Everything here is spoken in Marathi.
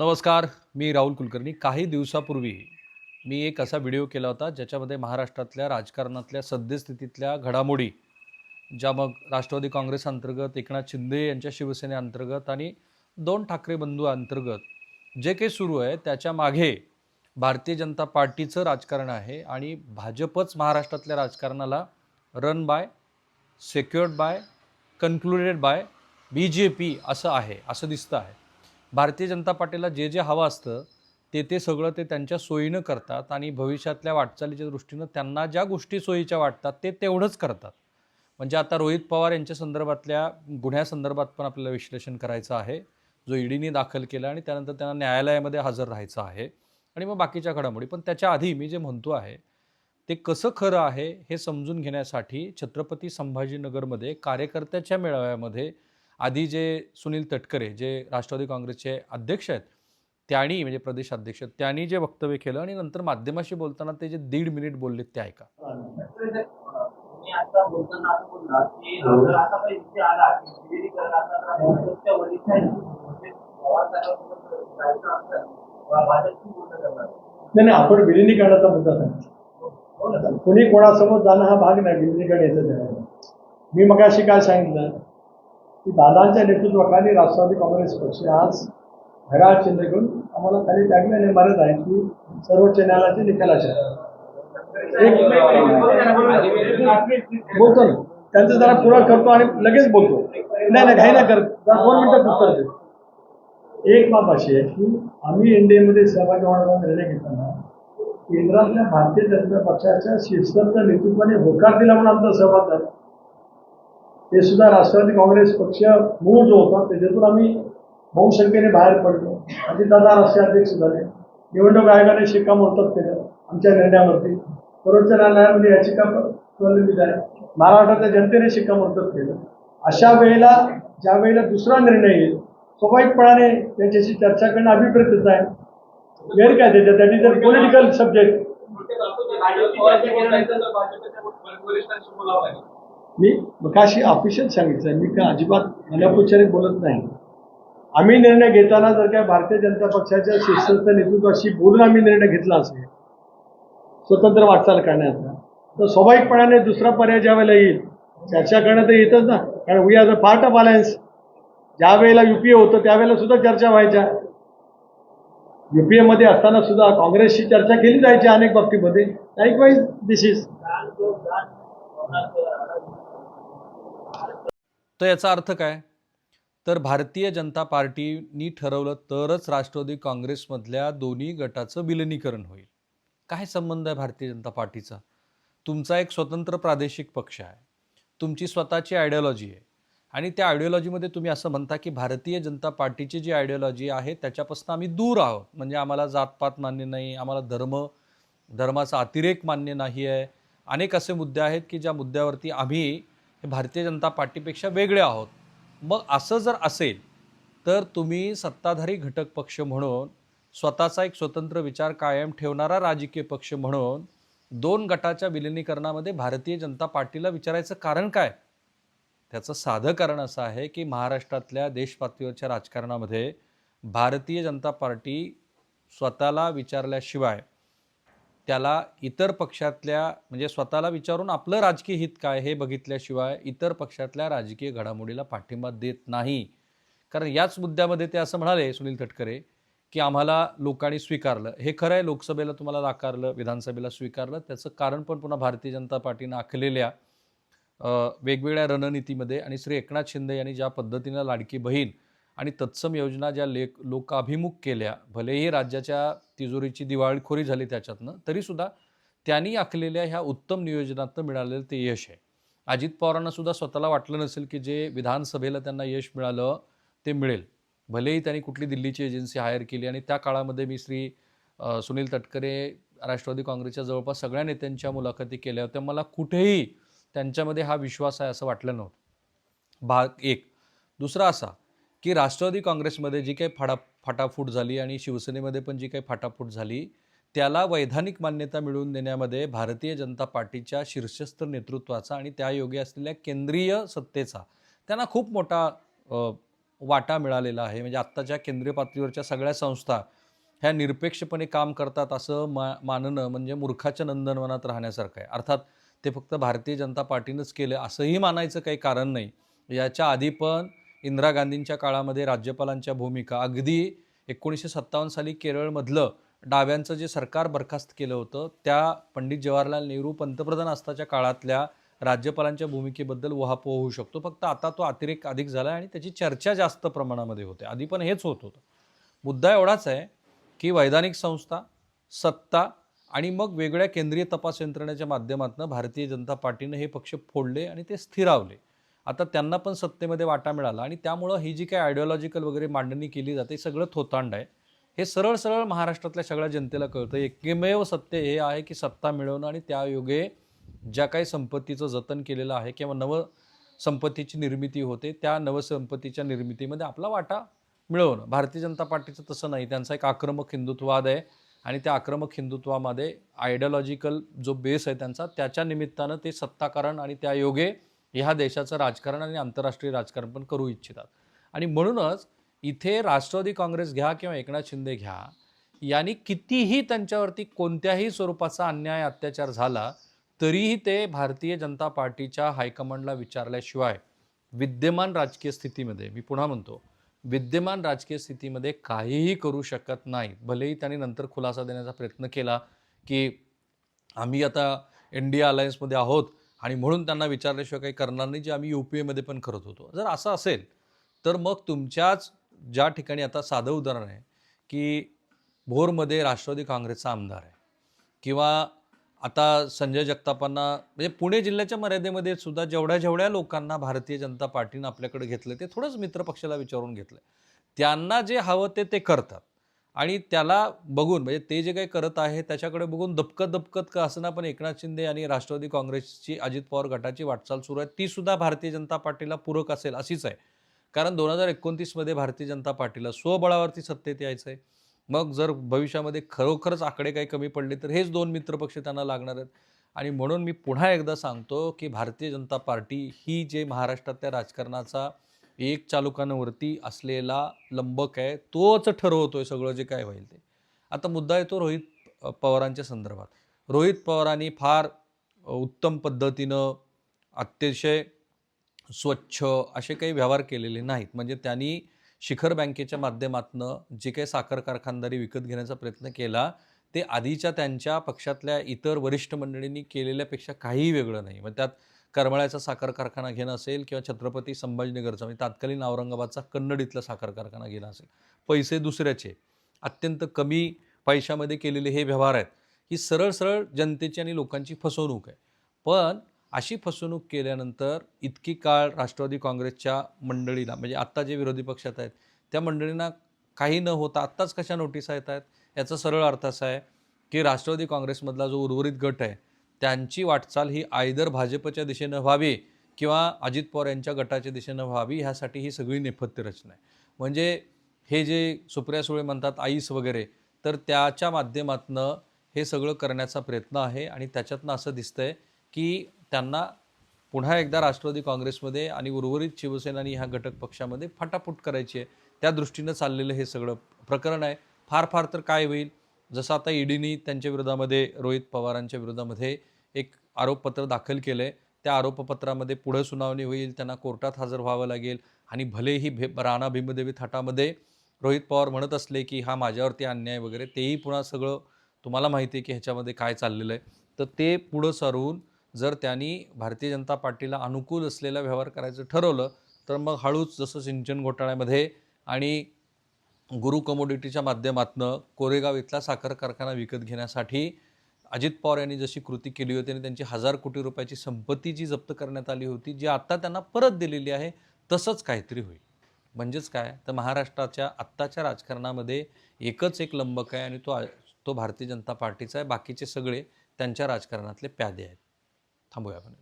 नमस्कार मी राहुल कुलकर्णी. काही दिवसापूर्वी मी एक असा व्हिडिओ केला होता ज्याच्यामध्ये महाराष्ट्रातल्या राजकारणातल्या सद्यस्थितीतल्या घडामोडी ज्या मग राष्ट्रवादी काँग्रेस अंतर्गत एकनाथ शिंदे यांच्या शिवसेनेअंतर्गत आणि दोन ठाकरे बंधू अंतर्गत जे काही सुरू आहे त्याच्यामागे भारतीय जनता पार्टीचं राजकारण आहे आणि भाजपच महाराष्ट्रातल्या राजकारणाला run by secured by concluded by B J P असं आहे असं दिसतं आहे. भारतीय जनता पार्टीला जे जे हवं असतं ते ते सगळं ते त्यांच्या सोयीनं करतात आणि भविष्यातल्या वाटचालीच्या दृष्टीनं त्यांना ज्या गोष्टी सोयीच्या वाटतात ते तेवढंच करतात. म्हणजे आता रोहित पवार यांच्या संदर्भातल्या गुन्ह्यासंदर्भात पण आपल्याला विश्लेषण करायचं आहे. जो ईडीने दाखल केला आणि त्यानंतर त्यांना न्यायालयामध्ये हजर राहायचं आहे. आणि मग बाकीच्या घडामोडी. पण त्याच्या आधी मी जे म्हणतो आहे ते कसं खरं आहे हे समजून घेण्यासाठी छत्रपती संभाजीनगरमध्ये कार्यकर्त्याच्या मेळाव्यामध्ये आधी जे सुनील तटकरे जे राष्ट्रवादी काँग्रेसचे अध्यक्ष आहेत त्यांनी म्हणजे प्रदेश अध्यक्ष त्यांनी जे वक्तव्य केलं आणि नंतर माध्यमाशी बोलताना ते जे दीड मिनिट बोलले ते ऐका. म्हणजे नाही नाही आपण विलिनीकरणाचा मुद्दा सांगितला हो ना. कुणी कोणासमोर जाणं हा भाग नाही विलिनीकरण याचं जाणं. मी मग अशी काय सांगितलं की दादांच्या नेतृत्वाखाली राष्ट्रवादी काँग्रेस पक्ष आज घड्याळ चिन्ह घेऊन आम्हाला खाली टॅगलाईन मारत आहे की सर्वोच्च न्यायालयाचे निकालाचे. बोलतो ना. त्यांचं जरा पुरा करतो आणि लगेच बोलतो. नाही नाही घाई नाही करत. जरा दोन मिनिटात उत्तर देतो एक बाब अशी आहे की आम्ही एनडीएमध्ये सहभागी होण्याचा निर्णय घेताना केंद्रातल्या भारतीय जनता पक्षाच्या शिस्तबद्ध नेतृत्वाने होकार दिला म्हणून आमचा सहभाग झाला. ते सुद्धा राष्ट्रवादी काँग्रेस पक्ष मूळ जो होता त्याच्यातून आम्ही बहुसंख्येने बाहेर पडलो अजितदादा राष्ट्रीय अध्यक्ष झाले निवडणूक आयोगाने शिक्कामोर्तब केलं आमच्या निर्णयावरती सर्वोच्च न्यायालयामध्ये याचिका प्रलंबित आहे महाराष्ट्राच्या जनतेने शिक्कामोर्तब केलं अशा वेळेला ज्या वेळेला दुसरा निर्णय येईल स्वाभाविकपणाने त्याच्याशी चर्चा करणं अभिप्रेतच आहे वेळ काय त्याच्यात त्यांनी जर पॉलिटिकल सब्जेक्ट मी मकाशी ऑफिशियल सांगितलं मी काय अजिबात अनौपचारिक बोलत नाही. आम्ही निर्णय घेताना जर काय भारतीय जनता पक्षाच्या शिक्षणाच्या नेतृत्वाशी बोलून आम्ही निर्णय घेतला असेल स्वतंत्र वाटचाल करण्याचा तर स्वाभाविकपणाने दुसरा पर्याय ज्या वेळेला येईल चर्चा करणं तर येतच ना. कारण we are a part of alliance ज्या वेळेला युपीए होतं त्यावेळेला सुद्धा चर्चा व्हायच्या. युपीएमध्ये असताना सुद्धा काँग्रेसशी चर्चा केली जायची अनेक बाबतीमध्ये. लाईकवाईज दिस इज तर याचा अर्थ काय? तर भारतीय जनता पार्टीनी ठरवलं तरच राष्ट्रवादी काँग्रेसमधल्या दोन्ही गटाचं विलिनीकरण होईल. काय संबंध आहे भारतीय जनता पार्टीचा? तुमचा एक स्वतंत्र प्रादेशिक पक्ष आहे. तुमची स्वतःची आयडियॉलॉजी आहे. आणि त्या आयडिओलॉजीमध्ये तुम्ही असं म्हणता की भारतीय जनता पार्टीची जी आयडिओलॉजी आहे त्याच्यापासून आम्ही दूर आहोत. म्हणजे आम्हाला जातपात मान्य नाही आम्हाला धर्म धर्माचा अतिरेक मान्य नाही आहे अनेक असे मुद्दे आहेत की ज्या मुद्द्यावरती आम्ही हे भारतीय जनता पार्टीपेक्षा वेगळे आहोत. मग असं जर असेल तर तुम्ही सत्ताधारी घटक पक्ष म्हणून स्वतःचा एक स्वतंत्र विचार कायम ठेवणारा राजकीय पक्ष म्हणून दोन गटाच्या विलिनीकरणामध्ये भारतीय जनता पार्टीला विचारायचं कारण काय? त्याचं साधं कारण असं आहे की महाराष्ट्रातल्या देशपातळीवरच्या राजकारणामध्ये भारतीय जनता पार्टी स्वतःला विचारल्याशिवाय त्याला इतर पक्षातल्या म्हणजे स्वतःला विचारून आपलं राजकीय हित काय हे बघितल्याशिवाय इतर पक्षातल्या राजकीय घडामोडीला पाठिंबा देत नाही. कारण याच मुद्द्यामध्ये ते असं म्हणाले सुनील तटकरे की आम्हाला लोकांनी स्वीकारलं. हे खरं आहे लोकसभेला तुम्हाला नाकारलं विधानसभेला स्वीकारलं. त्याचं कारण पण पुन्हा भारतीय जनता पार्टीनं आखलेल्या वेगवेगळ्या रणनीतीमध्ये आणि श्री एकनाथ शिंदे यांनी ज्या पद्धतीनं लाडकी बहीण आणि तत्सम योजना ज्या लेक लोकाभिमुख केल्या भलेही राज्याच्या तिजोरीची दिवाळखोरी झाली त्याच्यातनं तरीसुद्धा त्यांनी आखलेल्या ह्या उत्तम नियोजनातनं मिळालेलं ते यश आहे. अजित पवारांना सुद्धा स्वतःला वाटलं नसेल की जे विधानसभेला त्यांना यश मिळालं ते मिळेल. भलेही त्यांनी कुठली दिल्लीची एजन्सी हायर केली आणि त्या काळामध्ये मी श्री सुनील तटकरे राष्ट्रवादी काँग्रेसच्या जवळपास सगळ्या नेत्यांच्या मुलाखती केल्या होत्या. मला कुठेही त्यांच्यामध्ये हा विश्वास आहे असं वाटलं नव्हतं. भाग एक. दुसरा असा की राष्ट्रवादी काँग्रेसमध्ये जी काही फाडा फाटाफूट झाली आणि शिवसेनेमध्ये पण जी काही फाटाफूट झाली त्याला वैधानिक मान्यता मिळवून देण्यामध्ये भारतीय जनता पार्टीच्या शीर्षस्थ नेतृत्वाचा आणि त्या योगी असलेल्या केंद्रीय सत्तेचा त्यांना खूप मोठा वाटा मिळालेला आहे. म्हणजे आत्ताच्या केंद्रीय पातळीवरच्या सगळ्या संस्था ह्या निरपेक्षपणे काम करतात असं मा मानणं म्हणजे मूर्खाच्या नंदनवनात राहण्यासारखं आहे. अर्थात ते फक्त भारतीय जनता पार्टीनंच केलं असंही मानायचं काही कारण नाही. याच्या आधी पण इंदिरा गांधींच्या काळामध्ये राज्यपालांच्या भूमिका. अगदी एकोणीसशे सत्तावन्न साली केरळमधलं डाव्यांचं जे सरकार बरखास्त केलं होतं त्या पंडित जवाहरलाल नेहरू पंतप्रधान असताच्या काळातल्या राज्यपालांच्या भूमिकेबद्दल वहापोह होऊ शकतो. फक्त आता तो अतिरेक अधिक झाला आणि त्याची चर्चा जास्त प्रमाणामध्ये होते. आधी पण हेच होत होतं. मुद्दा एवढाच आहे की वैधानिक संस्था सत्ता आणि मग वेगळ्या केंद्रीय तपास यंत्रणेच्या माध्यमातून भारतीय जनता पार्टीनं हे पक्ष फोडले आणि ते स्थिरावले. आता त्यांना पण सत्तेमध्ये वाटा मिळाला आणि त्यामुळं ही जी काही आयडिओलॉजिकल वगैरे मांडणी केली जाते सगळं थोतांड आहे. हे सरळ सरळ महाराष्ट्रातल्या सगळ्या जनतेला कळतं. एकमेव सत्य हे आहे की सत्ता मिळवणं आणि त्या योगे ज्या काही संपत्तीचं जतन केलेलं आहे किंवा नव संपत्तीची निर्मिती होते त्या नवसंपत्तीच्या निर्मितीमध्ये आपला वाटा मिळवणं. भारतीय जनता पार्टीचं तसं नाही. त्यांचा एक आक्रमक हिंदुत्ववाद आहे आणि त्या आक्रमक हिंदुत्वामध्ये आयडियॉलॉजिकल जो बेस आहे त्यांचा त्याच्या निमित्तानं ते सत्ताकारण आणि त्या योगे ह्या देशाचं राजकारण आणि आंतरराष्ट्रीय राजकारण पण करू इच्छितात. आणि म्हणूनच इथे राष्ट्रवादी काँग्रेस घ्या किंवा एकनाथ शिंदे घ्या यांनी कितीही त्यांच्यावरती कोणत्याही स्वरूपाचा अन्याय अत्याचार झाला तरीही ते भारतीय जनता पार्टीच्या हायकमांडला विचारल्याशिवाय विद्यमान राजकीय स्थितीमध्ये मी पुन्हा म्हणतो विद्यमान राजकीय स्थितीमध्ये काहीही करू शकत नाही भलेही त्यांनी नंतर खुलासा देण्याचा प्रयत्न केला की आम्ही आता एन डी ए अलायन्समध्ये आहोत आणि म्हणून त्यांना विचारल्याशिवाय काही करणार नाही जे आम्ही यू पी एमध्ये पण करत होतो. जर असं असेल तर मग तुमच्याच ज्या ठिकाणी आता साधं उदाहरण आहे की भोरमध्ये राष्ट्रवादी काँग्रेसचा आमदार आहे किंवा आता संजय जगतापांना म्हणजे पुणे जिल्ह्याच्या मर्यादेमध्ये सुद्धा जेवढ्या जेवढ्या लोकांना भारतीय जनता पार्टीनं आपल्याकडे घेतलं ते थोडंच मित्रपक्षाला विचारून घेतलं त्यांना जे हवं ते ते करतात. आणि त्याला बघून म्हणजे ते जे काही करत आहे त्याच्याकडे बघून दबकत दबकत का असं ना पण एकनाथ शिंदे आणि राष्ट्रवादी काँग्रेसची अजित पवार गटाची वाटचाल सुरू आहे. ती सुद्धा भारतीय जनता पार्टीला पूरक असेल अशीच आहे. कारण दोन हजार एकोणतीसमध्ये भारतीय जनता पार्टीला स्वबळावरती सत्तेत यायचं आहे मग जर भविष्यामध्ये खरोखरच आकडे काही कमी पडले तर हेच दोन मित्रपक्ष त्यांना लागणार आहेत. आणि म्हणून मी पुन्हा एकदा सांगतो की भारतीय जनता पार्टी ही जे महाराष्ट्रातल्या राजकारणाचा एक चालुकांवरती असलेला लंबक आहे तोच ठरवतोय सगळं जे काय होईल ते. आता मुद्दा येतो रोहित पवारांच्या संदर्भात. रोहित पवारांनी फार उत्तम पद्धतीनं अतिशय स्वच्छ असे काही व्यवहार केलेले नाहीत. म्हणजे त्यांनी शिखर बँकेच्या माध्यमातनं जे काही साखर कारखानदारी विकत घेण्याचा प्रयत्न केला ते आधीच्या त्यांच्या पक्षातल्या इतर वरिष्ठ मंडळींनी केलेल्यापेक्षा काहीही वेगळं नाही. मग त्यात करमाळ्याचा साखर कारखाना घेणं असेल किंवा छत्रपती संभाजीनगरचा म्हणजे तात्कालीन औरंगाबादचा कन्नड इथला साखर कारखाना घेणं असेल. पैसे दुसऱ्याचे अत्यंत कमी पैशामध्ये केलेले हे व्यवहार आहेत. ही सरळ सरळ जनतेची आणि लोकांची फसवणूक आहे. पण अशी फसवणूक केल्यानंतर इतकी काळ राष्ट्रवादी काँग्रेसच्या मंडळीला म्हणजे आत्ता जे विरोधी पक्षात आहेत त्या मंडळींना काही न होता आत्ताच कशा नोटीसा येत आहेत? याचा सरळ अर्थ असा आहे की राष्ट्रवादी काँग्रेसमधला जो उर्वरित गट आहे त्यांची वाटचाल ही आयदर भाजपच्या दिशेनं व्हावी किंवा अजित पवार यांच्या गटाच्या दिशेनं व्हावी ह्यासाठी ही सगळी नेपथ्य रचना आहे. म्हणजे हे जे सुप्रिया सुळे म्हणतात आईस वगैरे तर त्याच्या माध्यमातनं हे सगळं करण्याचा प्रयत्न आहे आणि त्याच्यातनं असं दिसतंय की त्यांना पुन्हा एकदा राष्ट्रवादी काँग्रेसमध्ये आणि उर्वरित शिवसेना आणि ह्या घटक पक्षामध्ये फटाफूट करायची आहे. त्या दृष्टीनं चाललेलं हे सगळं प्रकरण आहे. फार फार तर काय होईल? जसं आता ईडीनी त्यांच्या विरोधामध्ये रोहित पवारांच्या विरोधामध्ये एक आरोपपत्र दाखल केलं आहे त्या आरोपपत्रामध्ये पुढं सुनावणी होईल त्यांना कोर्टात हजर व्हावं लागेल आणि भलेही भे राणा भीमदेवी थाटामध्ये रोहित पवार म्हणत असले की हा माझ्यावरती अन्याय वगैरे तेही पुन्हा सगळं तुम्हाला माहिती आहे की ह्याच्यामध्ये काय चाललेलं आहे. तर ते पुढं सरून जर त्यांनी भारतीय जनता पार्टीला अनुकूल असलेला व्यवहार करायचं ठरवलं तर मग हळूच जसं सिंचन घोटाळ्यामध्ये आणि गुरु कमोडिटीच्या माध्यमातनं कोरेगाव इथला साखर कारखाना विकत घेण्यासाठी अजित पवार यांनी जशी कृती केली होती आणि त्यांची हजार कोटी रुपयाची संपत्ती जी जप्त करण्यात आली होती जी आत्ता त्यांना परत दिलेली आहे तसंच काहीतरी होईल. म्हणजेच काय? तर महाराष्ट्राच्या आत्ताच्या राजकारणामध्ये एकच एक लंबक आहे आणि तो तो भारतीय जनता पार्टीचा आहे. बाकीचे सगळे त्यांच्या राजकारणातले प्यादे आहेत. थांबूया आपण